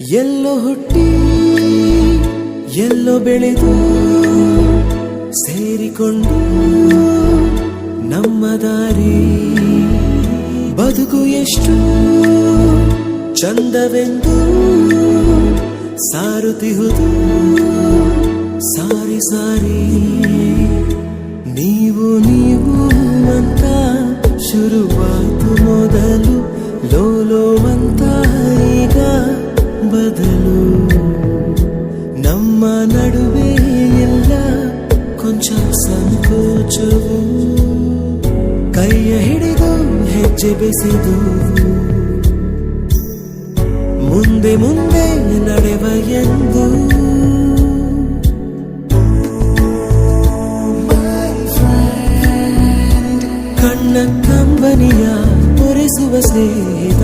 ಎಲ್ಲೋ ಹುಟ್ಟಿ, ಎಲ್ಲೋ ಬೆಳೆದು ಸೇರಿಕೊಂಡು ನಮ್ಮ ದಾರಿ. ಬದುಕು ಎಷ್ಟು ಚಂದವೆಂದು ಸಾರುತ್ತಿಹುದು ಸಾರಿ ಸಾರಿ. ನೀವು ನೀವು ಅಂತ ಶುರುವಾತು ಮೊದಲು. ಬದಲು ನಮ್ಮ ನಡುವೆ ಎಲ್ಲ ಕೊಂಚ ಸಂಕೋಚವು ಕೈಯ ಹಿಡಿದು ಹೆಜ್ಜೆ ಬೆಸೆದು ಮುಂದೆ ಮುಂದೆ ನಡೆವ ಎಂದು ಕಣ್ಣ ಕಂಬನಿಯ ಒರೆಸುವ ಸ್ನೇಹಿತ